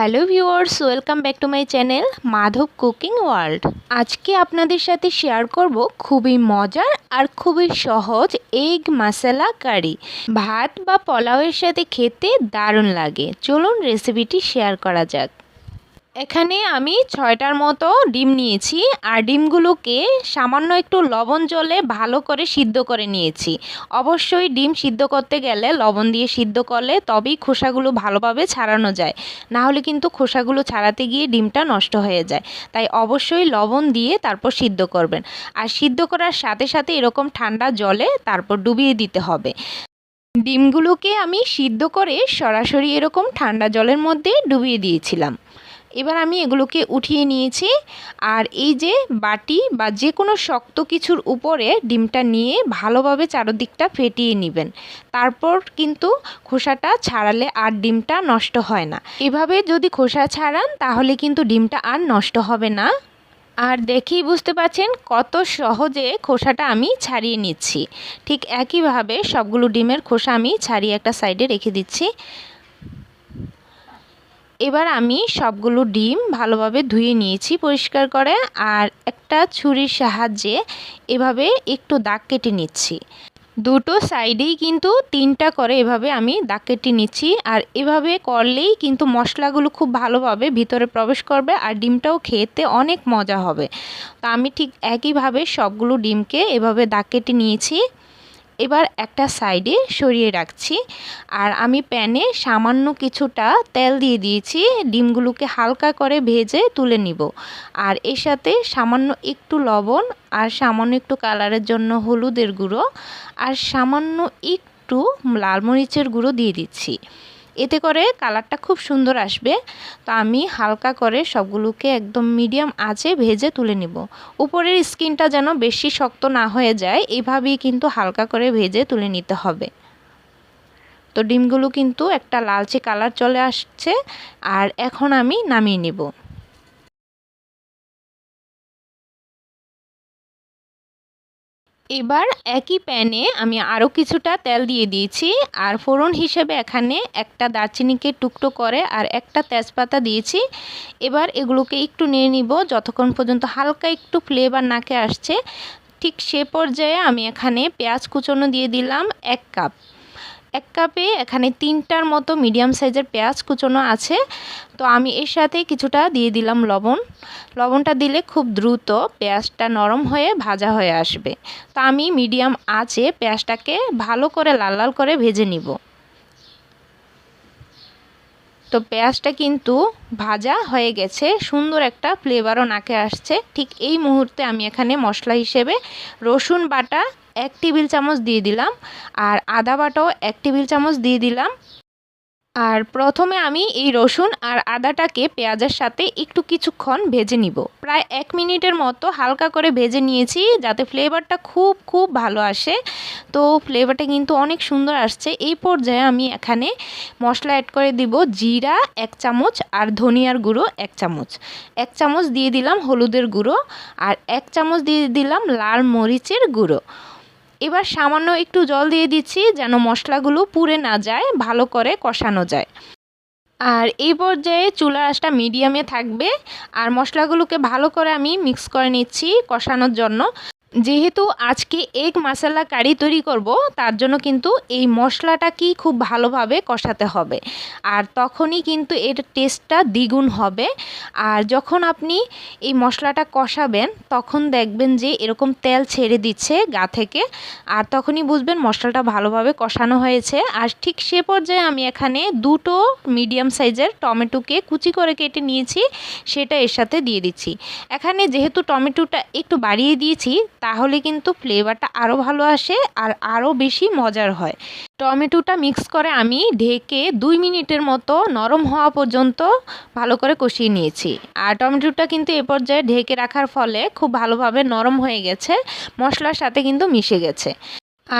Hello viewers, welcome back to my channel Madhab cooking world. আজকে আপনাদের সাথে share করব খুবই মজার আর খুবই সহজ এগ মাসালা কারি। ভাত বা পোলাওয়ের সাথে খেতে দারুণ লাগে। চলুন রেসিপিটি শেয়ার করা যাক। এখানে আমি ছয়টার মতো ডিম নিয়েছি আর ডিমগুলোকে সামান্য একটু লবণ জলে ভালো করে সিদ্ধ করে নিয়েছি। অবশ্যই ডিম সিদ্ধ করতে গেলে লবণ দিয়ে সিদ্ধ করলে তবেই খোসাগুলো ভালোভাবে ছাড়ানো যায়। না হলে কিন্তু খোসাগুলো ছাড়াতে গিয়ে ডিমটা নষ্ট হয়ে যায়। তাই অবশ্যই লবণ দিয়ে তারপর সিদ্ধ করবেন। আর সিদ্ধ করার সাথে সাথে এরকম ঠান্ডা জলে তারপর ডুবিয়ে দিতে হবে। ডিমগুলোকে আমি সিদ্ধ করে সরাসরি এরকম ঠান্ডা জলের মধ্যে ডুবিয়ে দিয়েছিলাম। এবার আমি এগুলোকে উঠিয়ে নিয়েছি আর এই যে বাটি বা যে কোনো শক্ত কিছুর উপরে ডিমটা নিয়ে ভালোভাবে চারোদিকটা ফেটিয়ে নেবেন। তারপর কিন্তু খোসাটা ছাড়ালে আর ডিমটা নষ্ট হয় না। এভাবে যদি খোসা ছাড়ান তাহলে কিন্তু ডিমটা আর নষ্ট হবে না। আর দেখেই বুঝতে পারছেন কত সহজে খোসাটা আমি ছাড়িয়ে নিচ্ছি। ঠিক একইভাবে সবগুলো ডিমের খোসা আমি ছাড়িয়ে একটা সাইডে রেখে দিচ্ছি। এবার আমি সবগুলো ডিম ভালোভাবে ধুয়ে নিয়েছি পরিষ্কার করে, আর একটা ছুরির সাহায্যে এভাবে একটু দাগ কেটে নিচ্ছি। দুটো সাইডেই কিন্তু তিনটা করে এভাবে আমি দাগ কেটে নিচ্ছি, আর এভাবে করলেই কিন্তু মশলাগুলো খুব ভালোভাবে ভিতরে প্রবেশ করবে, আর ডিমটাও খেতে অনেক মজা হবে। তো আমি ঠিক একইভাবে সবগুলো ডিমকে এভাবে দাগ কেটে নিয়েছি। এবার একটা সাইডে সরিয়ে রাখছি। আর আমি প্যানে সামান্য কিছুটা তেল দিয়ে দিয়েছি। ডিমগুলোকে হালকা করে ভেজে তুলে নিব। আর এর সাথে সামান্য একটু লবণ আর সামান্য একটু কালারের জন্য হলুদের গুঁড়ো আর সামান্য একটু লাল মরিচের গুঁড়ো দিয়ে দিচ্ছি। এতে করে কালারটা খুব সুন্দর আসবে। তো আমি হালকা করে সবগুলোকে একদম মিডিয়াম আঁচে ভেজে তুলে নিব। উপরের স্কিনটা যেন বেশি শক্ত না হয়ে যায়, এভাবেই কিন্তু হালকা করে ভেজে তুলে নিতে হবে। তো ডিমগুলো কিন্তু একটা লালচে কালার চলে আসছে, আর এখন আমি নামিয়ে নেব। এবার একই প্যানে আমি আরও কিছুটা তেল দিয়ে দিয়েছি, আর ফোড়ন হিসেবে এখানে একটা দারচিনিকে টুকটো করে আর একটা তেজপাতা দিয়েছি। এবার এগুলোকে একটু নিয়ে নিব, যতক্ষণ পর্যন্ত হালকা একটু ফ্লেভার নাকে আসছে, ঠিক সে পর্যায়ে আমি এখানে পেঁয়াজ কুচনো দিয়ে দিলাম এক কাপ এক কাপে এখানে তিনটার মতো মিডিয়াম সাইজের পেঁয়াজ কুচনো আছে। তো আমি এর সাথে কিছুটা দিয়ে দিলাম লবণ। লবণটা দিলে খুব দ্রুত পেঁয়াজটা নরম হয়ে ভাজা হয়ে আসবে। তো আমি মিডিয়াম আঁচে পেঁয়াজটাকে ভালো করে লাল লাল করে ভেজে নিব। তো পেঁয়াজটা কিন্তু ভাজা হয়ে গেছে, সুন্দর একটা ফ্লেভারও নাকে আসছে। ঠিক এই মুহূর্তে আমি এখানে মশলা হিসেবে রসুন বাটা এক টেবিল চামচ দিয়ে দিলাম আর আদা বাটাও এক টেবিল চামচ দিয়ে দিলাম। আর প্রথমে আমি এই রসুন আর আদাটাকে পেঁয়াজের সাথে একটু কিছুক্ষণ ভেজে নিব। প্রায় এক মিনিটের মতো হালকা করে ভেজে নিয়েছি যাতে ফ্লেভারটা খুব খুব ভালো আসে। তো ফ্লেভারটা কিন্তু অনেক সুন্দর আসছে। এই পর্যায়ে আমি এখানে মশলা অ্যাড করে দিব জিরা এক চামচ আর ধনিয়ার গুঁড়ো এক চামচ। এক চামচ দিয়ে দিলাম হলুদের গুঁড়ো আর এক চামচ দিয়ে দিলাম লাল মরিচের গুঁড়ো। এবার সামান্য একটু জল দিয়ে দিচ্ছি যেন মশলাগুলো পুড়ে না যায়, ভালো করে কষানো যায়। আর এই পর্যায়ে চুলার আঁচটা মিডিয়ামে থাকবে। আর মশলাগুলোকে ভালো করে আমি মিক্স করে নিচ্ছি কষানোর জন্য। যেহেতু আজকে এগ মশলা কারি তৈরি করব, তার জন্য কিন্তু এই মশলাটাকেই খুব ভালোভাবে কষাতে হবে। আর তখনই কিন্তু এর টেস্টটা দ্বিগুণ হবে। আর যখন আপনি এই মশলাটা কষাবেন, তখন দেখবেন যে এরকম তেল ছেড়ে দিচ্ছে গা থেকে। আর তখনই বুঝবেন মশলাটা ভালোভাবে কষানো হয়েছে। আর ঠিক সে পর্যায়ে আমি এখানে দুটো মিডিয়াম সাইজের টমেটোকে কুচি করে কেটে নিয়েছি, সেটা এর সাথে দিয়ে দিচ্ছি। এখানে যেহেতু টমেটোটা একটু বাড়িয়ে দিয়েছি তাহলে কিন্তু ফ্লেভারটা আরও ভালো আসে আর আরও বেশি মজার হয়। টমেটোটা মিক্স করে আমি ঢেকে দুই মিনিটের মতো নরম হওয়া পর্যন্ত ভালো করে কষিয়ে নিয়েছি। আর টমেটোটা কিন্তু এ পর্যায়ে ঢেকে রাখার ফলে খুব ভালোভাবে নরম হয়ে গেছে, মশলার সাথে কিন্তু মিশে গেছে।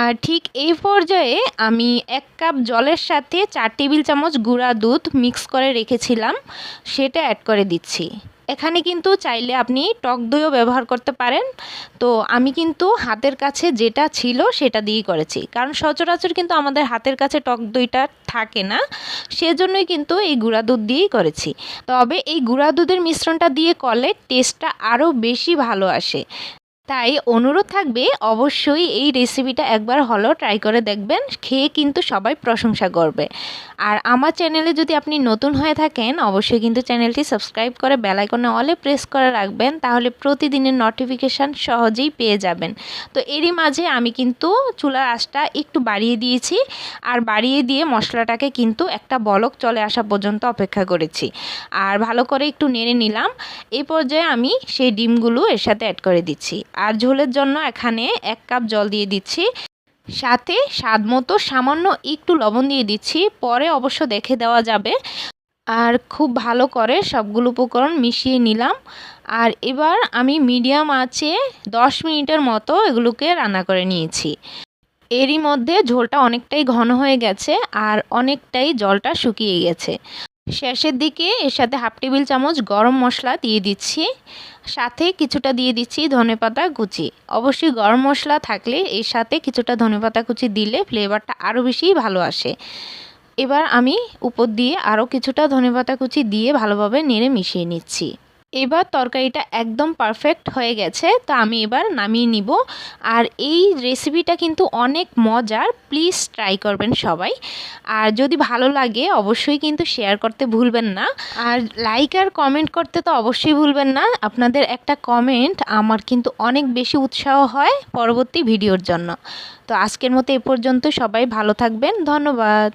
আর ঠিক এই পর্যায়ে আমি এক কাপ জলের সাথে চার টেবিল চামচ গুঁড়া দুধ মিক্স করে রেখেছিলাম, সেটা অ্যাড করে দিচ্ছি। এখানে কিন্তু চাইলে আপনি টক দইও ব্যবহার করতে পারেন। তো আমি কিন্তু হাতের কাছে যেটা ছিল সেটা দিয়েই করেছি। কারণ সচরাচর কিন্তু আমাদের হাতের কাছে টক দইটা থাকে না, সেজন্যই কিন্তু এই গুঁড়া দুধ দিয়েই করেছি। তবে এই গুঁড়া দুধের মিশ্রণটা দিয়ে কলে টেস্টটা আরও বেশি ভালো আসে। তাই অনুরোধ থাকবে, অবশ্যই এই রেসিপিটা একবার হলো ট্রাই করে দেখবেন, খেয়ে কিন্তু সবাই প্রশংসা করবে। আর আমার চ্যানেলে যদি আপনি নতুন হয়ে থাকেন, অবশ্যই কিন্তু চ্যানেলটি সাবস্ক্রাইব করে বেলাইকনে অলে প্রেস করে রাখবেন, তাহলে প্রতিদিনের নোটিফিকেশান সহজেই পেয়ে যাবেন। তো এরই মাঝে আমি কিন্তু চুলার আঁচটা একটু বাড়িয়ে দিয়েছি, আর বাড়িয়ে দিয়ে মশলাটাকে কিন্তু একটা বলক চলে আসা পর্যন্ত অপেক্ষা করেছি। আর ভালো করে একটু নেড়ে নিলাম এই পর্যায়ে আমি সেই ডিমগুলো এর সাথে অ্যাড করে দিচ্ছি। আর ঝোলের জন্য এখানে এক কাপ জল দিয়ে দিচ্ছি। সাথে স্বাদ মতো সামান্য একটু লবণ দিয়ে দিচ্ছি। পরে অবশ্য দেখে দেওয়া যাবে। আর খুব ভালো করে সবগুলো উপকরণ মিশিয়ে নিলাম। আর এবার আমি মিডিয়াম আঁচে দশ মিনিটের মতো এগুলোকে রান্না করে নিয়েছি। এরই মধ্যে ঝোলটা অনেকটাই ঘন হয়ে গেছে আর অনেকটাই জলটা শুকিয়ে গেছে। শেষের দিকে এর সাথে হাফ টেবিল চামচ গরম মশলা দিয়ে দিচ্ছি। সাথে কিছুটা দিয়ে দিচ্ছি ধনেপাতা কুচি। অবশ্যই গরম মশলা থাকলে এর সাথে কিছুটা ধনেপাতা কুচি দিলে ফ্লেভারটা আরও বেশি ভালো আসে। এবার আমি উপর দিয়ে আরও কিছুটা ধনেপাতা কুচি দিয়ে ভালোভাবে নেড়ে মিশিয়ে নিচ্ছি। এবার তরকারিটা একদম পারফেক্ট হয়ে গেছে, তো আমি এবার নামিয়ে নিব। আর এই রেসিপিটা কিন্তু অনেক মজার প্লিজ ট্রাই করবেন সবাই। আর যদি ভালো লাগে, অবশ্যই কিন্তু শেয়ার করতে ভুলবেন না। আর লাইক আর কমেন্ট করতে তো অবশ্যই ভুলবেন না। আপনাদের একটা কমেন্ট আমার কিন্তু অনেক বেশি উৎসাহ হয় পরবর্তী ভিডিওর জন্য। তো আজকের মতো এ পর্যন্ত সবাই ভালো থাকবেন। ধন্যবাদ।